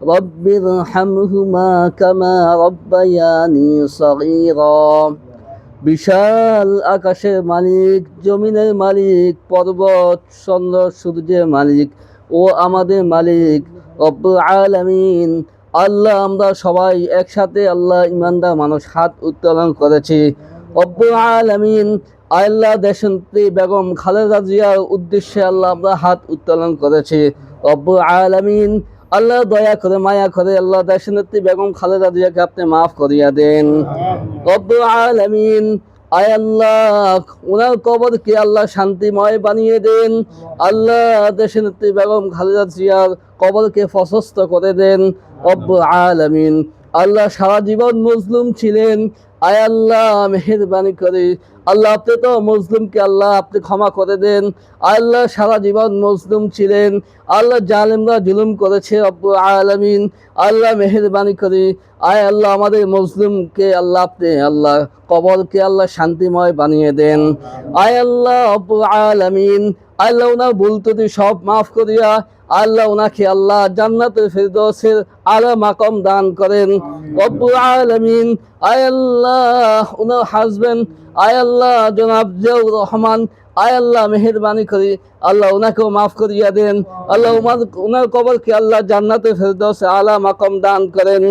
رب ارحمهما كما ربياني صغيرا বিশাল আকাশের মালিক জমিনের মালিক পর্বত চন্দ্র সূর্যের মালিক ও আমাদের মালিক রব্বুল আলামিন আল্লাহ আমরা সবাই একসাথে আল্লাহ ইমানদার মানুষ হাত উত্তোলন করেছি রব্বুল আলামিন আল্লাহ দেশন্ত্রী বেগম খালেদা জিয়ার উদ্দেশ্যে আল্লাহ আমরা হাত উত্তোলন করেছি রব্বুল আলামিন আল্লাহ দয়া করে, মায়া করে, আল্লাহ দেশনেত্রী বেগম খালেদা জিয়াকে আপনি মাফ করিয়া দেন। আলামিন, আয় আল্লাহ ওনার কবরকে আল্লাহ শান্তিময় বানিয়ে দেন। আল্লাহ দেশের নেত্রী বেগম খালেদা জিয়ার কবরকে প্রশস্ত করে দেন। রব্বুল আলামিন, আল্লাহ সারা জীবন মজলুম ছিলেন। আয় আল্লাহ, মেহরবানি করে। আল্লাহ, আপনি তো মজলুমকে আল্লাহ, আপনি ক্ষমা করে দেন। আল্লাহ, সারা জীবন মজলুম ছিলেন। আল্লাহ, জালেমরা জুলুম করেছে রব্বুল আলামিন। আল্লাহ, মেহরবানি করে। আয় আল্লাহ, আমাদের মজলুমকে আল্লাহ, আপনি আল্লাহ, কবরকে আল্লাহ, শান্তিময় বানিয়ে দেন। আয় আল্লাহ, রব্বুল আলামিন। আল্লাহ, ওনার ভুল সব মাফ করিয়া আল্লাহ ওনাকে আল্লাহ জান্নাতুল ফিরদৌসের আলা মাকম দান করেন। রব্বুল আলামিন, আয় আল্লাহ, ওনার হাজবেন্ড আয় আল্লাহ, জনাব জিয়াউর রহমান, আয় আল্লাহ, মেহরবানি করি আল্লাহ ওনাকেও মাফ করিয়া দেন। আল্লাহ উমার ওনার কবরকে আল্লাহ জান্নাতে ফেরদৌসে আলা মাকম দান করেন।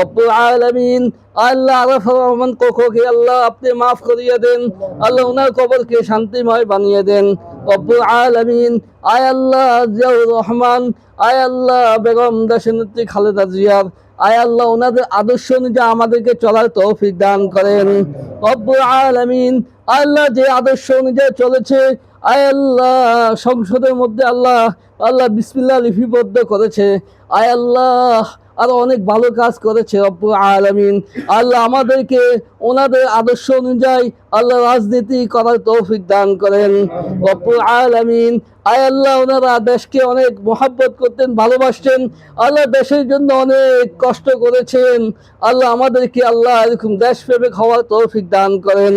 রব্বুল আলামিন আল্লাহ, আরফুর রহমান কোকোকে আল্লাহ আপনি মাফ করিয়া দেন। আল্লাহ ওনার কবরকে শান্তিময় বানিয়ে দেন। রব্বুল আলামিন, আয় আল্লাহ জিয়াউর রহমান, আয় আল্লাহ বেগম দেশনেত্রী খালেদা জিয়ার, আয় আল্লাহ ওনাদের আদর্শ অনুযায়ী আমাদেরকে চলার তৌফিক দান করেন। রব্বুল আলামিন আল্লাহ যে আদর্শ অনুযায়ী চলেছে, আয় আল্লাহ সংসদের মধ্যে আল্লাহ আল্লাহ বিসমিল্লাহ লিপিবদ্ধ করেছে, আয় আল্লাহ আরও অনেক ভালো কাজ করেছে রব্বুল আলামিন। আল্লাহ আমাদেরকে ওনাদের আদর্শ অনুযায়ী আল্লাহ রাজনীতি করার তৌফিক দান করেন। রব্বুল আলামিন, আয় আল্লাহ ওনারা দেশকে অনেক মোহাব্বত করতেন, ভালোবাসতেন। আল্লাহ দেশের জন্য অনেক কষ্ট করেছেন। আল্লাহ আমাদেরকে আল্লাহ এরকম দেশপ্রেমিক হওয়ার তৌফিক দান করেন।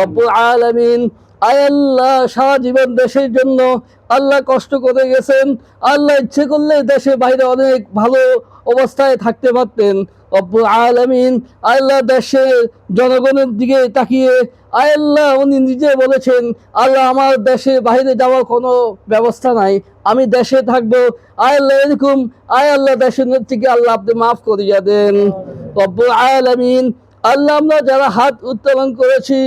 রব্বুল আলামিন আয় আল্লাহ, সারা জীবন দেশের জন্য আল্লাহ কষ্ট করে গেছেন। আল্লাহ ইচ্ছে করলে দেশের বাইরে অনেক ভালো অবস্থায় থাকতে পারতেন। রব্বুল আলামিন আল্লাহ দেশের জনগণের দিকে তাকিয়ে আল্লাহ, উনি নিজে বলেছেন, আল্লাহ আমার দেশে বাইরে যাওয়ার কোনো ব্যবস্থা নাই, আমি দেশে থাকব। আয় আল্লাহ এরকম, আয় আল্লাহ দেশের থেকে আল্লাহ আপনি মাফ করিয়া দেন। রব্বুল আলামিন, আল্লাহ আমরা যারা হাত উত্তোলন করেছি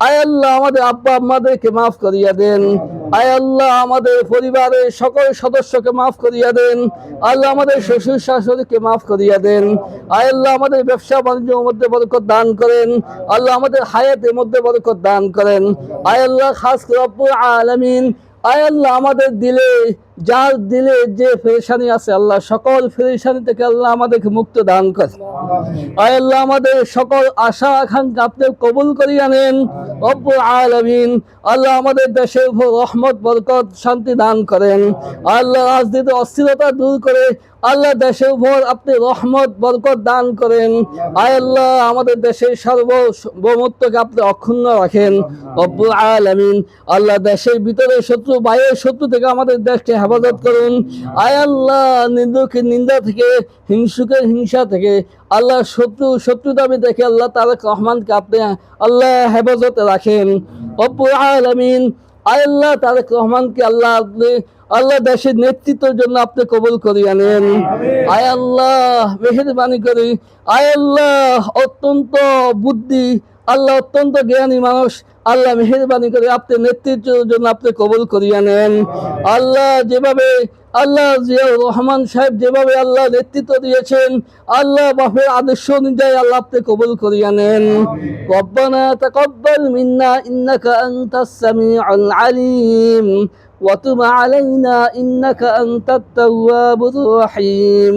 আয় আল্লাহ আমাদের আব্বা আম্মাদেরকে মাফ করিয়া দেন। আয় আল্লাহ আমাদের পরিবারের সকল সদস্যকে মাফ করিয়া দেন। আল্লাহ আমাদের শ্বশুর শাশুড়িকে মাফ করিয়া দেন। আয় আল্লাহ আমাদের ব্যবসা বাণিজ্যের মধ্যে বরকত দান করেন। আল্লাহ আমাদের হায়াতের মধ্যে বরকত দান করেন। আয় আল্লাহ, খাস রব্বুল আলামিন। আয় আল্লাহ আমাদের দিলে যার দিলে যে ফেরেশানি আছে, আল্লাহ সকল ফেরেশানি থেকে আল্লাহ আমাদেরকে মুক্ত দান করে। আল্লাহ, আমাদের সকল আশা আকাঙ্ক্ষা আপনি কবুল করিয়া নেন। রব্বুল আলামিন, আল্লাহ আমাদের দেশের উপর রহমত, বরকত, শান্তি দান করেন। আল্লাহ রাজনীতি অস্থিরতা দূর করে আল্লাহ দেশের উপর আপনি রহমত, বরকত দান করেন। আয় আল্লাহ, আমাদের দেশের সার্বভৌমত্বকে আপনি অক্ষুণ্ণ রাখেন। রব্বুল আলামিন, আল্লাহ দেশের ভিতরে শত্রু, বাইরের শত্রু থেকে আমাদের দেশকে হেফাজত করুন। আয় আল্লাহ নিন্দুকের নিন্দা থেকে হিংসুকের হিংসা থেকে আল্লাহ শত্রু শত্রু দাবি দেখে আল্লাহ তারেক রহমানকে আপনি আল্লাহ হেফাজতে রাখেন। রব্বুল আলামিন আয় আল্লাহ তারেক রহমানকে আল্লাহ আপনি আল্লাহ দেশের নেতৃত্বের জন্য আপনি কবুল করিয়া নেন। আয় আল্লাহ মেহরবানি করি। আয় আল্লাহ অত্যন্ত বুদ্ধি আল্লাহ অত্যন্ত জ্ঞানী মানুষ। আল্লাহ মেহরবানি করে আপনি নেতৃত্বের জন্য আপনি কবল করিয়া নেন। আল্লাহ যেভাবে, আল্লাহ জিয়াউর রহমান সাহেব যেভাবে আল্লাহ নেতৃত্ব দিয়েছেন, আল্লাহ বাপের আদর্শ অনুযায়ী আল্লাহ আপনি কবুল করিয়া নেন। কব্বানা তা কব্বাল মিন্না ইন্নাকা আনতাস আল আলিম, ওয়া তুব আলাইনা ইন্নাকা আনতাত তাওয়াবুর রহিম।